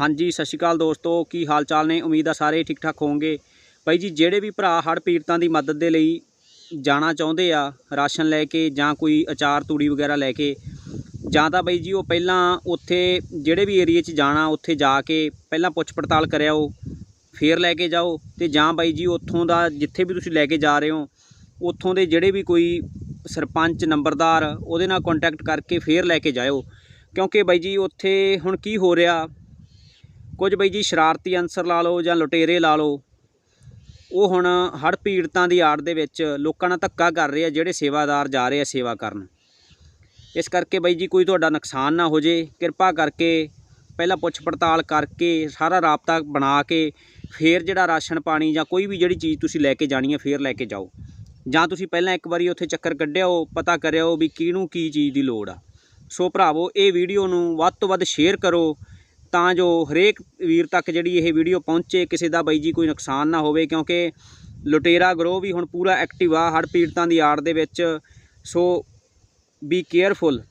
ਹਾਂਜੀ, ਸਤਿ ਸ਼੍ਰੀ ਅਕਾਲ ਦੋਸਤੋ, ਕੀ ਹਾਲ ਚਾਲ ਨੇ? ਉਮੀਦ ਆ ਸਾਰੇ ਠੀਕ ਠਾਕ ਹੋਵੋਗੇ। ਬਾਈ ਜੀ, ਜਿਹੜੇ ਵੀ ਭਰਾ ਹੜ੍ਹ ਪੀੜਤਾਂ ਦੀ ਮਦਦ ਦੇ ਲਈ ਜਾਣਾ ਚਾਹੁੰਦੇ ਆ, ਰਾਸ਼ਨ ਲੈ ਕੇ ਜਾਂ ਕੋਈ ਅਚਾਰ ਤੂੜੀ ਵਗੈਰਾ ਲੈ ਕੇ, ਜਾਂ ਤਾਂ ਬਾਈ ਜੀ ਉਹ ਪਹਿਲਾਂ ਉੱਥੇ ਜਿਹੜੇ ਵੀ ਏਰੀਏ 'ਚ ਜਾਣਾ, ਉੱਥੇ ਜਾ ਕੇ ਪਹਿਲਾਂ ਪੁੱਛ ਪੜਤਾਲ ਕਰਿਆਓ ਫੇਰ ਲੈ ਕੇ ਜਾਓ ਤੇ ਜਾਂ ਬਾਈ ਜੀ ਉੱਥੋਂ ਦਾ ਜਿੱਥੇ ਵੀ ਤੁਸੀਂ ਲੈ ਕੇ ਜਾ ਰਹੇ ਹੋ, ਉੱਥੋਂ ਦੇ ਜਿਹੜੇ ਵੀ ਕੋਈ ਸਰਪੰਚ, ਨੰਬਰਦਾਰ ਉਹਦੇ ਨਾਲ ਕੰਟੈਕਟ ਕਰਕੇ ਫੇਰ ਲੈ ਕੇ ਜਾਇਓ। ਕਿਉਂਕਿ ਬਾਈ ਜੀ ਉੱਥੇ ਹੁਣ ਕੀ ਹੋ ਰਿਹਾ ਕੁਝ ਬਈ ਜੀ ਸ਼ਰਾਰਤੀ ਅਨਸਰ ਲਾ ਲਓ ਜਾਂ ਲੁਟੇਰੇ ਲਾ ਲਓ, ਉਹ ਹੁਣ ਹੜ੍ਹ ਪੀੜਤਾਂ ਦੀ ਆੜ ਦੇ ਵਿੱਚ ਲੋਕਾਂ ਨਾਲ ਧੱਕਾ ਕਰ ਰਹੇ ਆ, ਜਿਹੜੇ ਸੇਵਾਦਾਰ ਜਾ ਰਹੇ ਆ ਸੇਵਾ ਕਰਨ। ਇਸ ਕਰਕੇ ਬਾਈ ਜੀ ਕੋਈ ਤੁਹਾਡਾ ਨੁਕਸਾਨ ਨਾ ਹੋ ਜੇ, ਕਿਰਪਾ ਕਰਕੇ ਪਹਿਲਾਂ ਪੁੱਛ ਪੜਤਾਲ ਕਰਕੇ, ਸਾਰਾ ਰਾਬਤਾ ਬਣਾ ਕੇ ਫੇਰ ਜਿਹੜਾ ਰਾਸ਼ਨ ਪਾਣੀ ਜਾਂ ਕੋਈ ਵੀ ਜਿਹੜੀ ਚੀਜ਼ ਤੁਸੀਂ ਲੈ ਕੇ ਜਾਣੀ ਹੈ ਫੇਰ ਲੈ ਕੇ ਜਾਓ। ਜਾਂ ਤੁਸੀਂ ਪਹਿਲਾਂ ਇੱਕ ਵਾਰੀ ਉੱਥੇ ਚੱਕਰ ਕੱਢਿਓ, ਪਤਾ ਕਰਿਓ ਵੀ ਕਿਹਨੂੰ ਕੀ ਚੀਜ਼ ਦੀ ਲੋੜ ਆ। ਸੋ ਭਰਾਵੋ, ਇਹ ਵੀਡੀਓ ਨੂੰ ਵੱਧ ਤੋਂ ਵੱਧ ਸ਼ੇਅਰ ਕਰੋ ਤਾਂ ਜੋ ਹਰੇਕ ਵੀਰ ਤੱਕ ਜਿਹੜੀ ਇਹ ਵੀਡੀਓ ਪਹੁੰਚੇ, ਕਿਸੇ ਦਾ ਬਾਈ ਜੀ ਕੋਈ ਨੁਕਸਾਨ ਨਾ ਹੋਵੇ, ਕਿਉਂਕਿ ਲੁਟੇਰਾ ਗਰੋਹ ਵੀ ਹੁਣ ਪੂਰਾ ਐਕਟਿਵ ਆ ਹੜ੍ਹ ਪੀੜਤਾਂ ਦੀ ਆੜ ਦੇ ਵਿੱਚ ਸੋ ਬੀ ਕੇਅਰਫੁਲ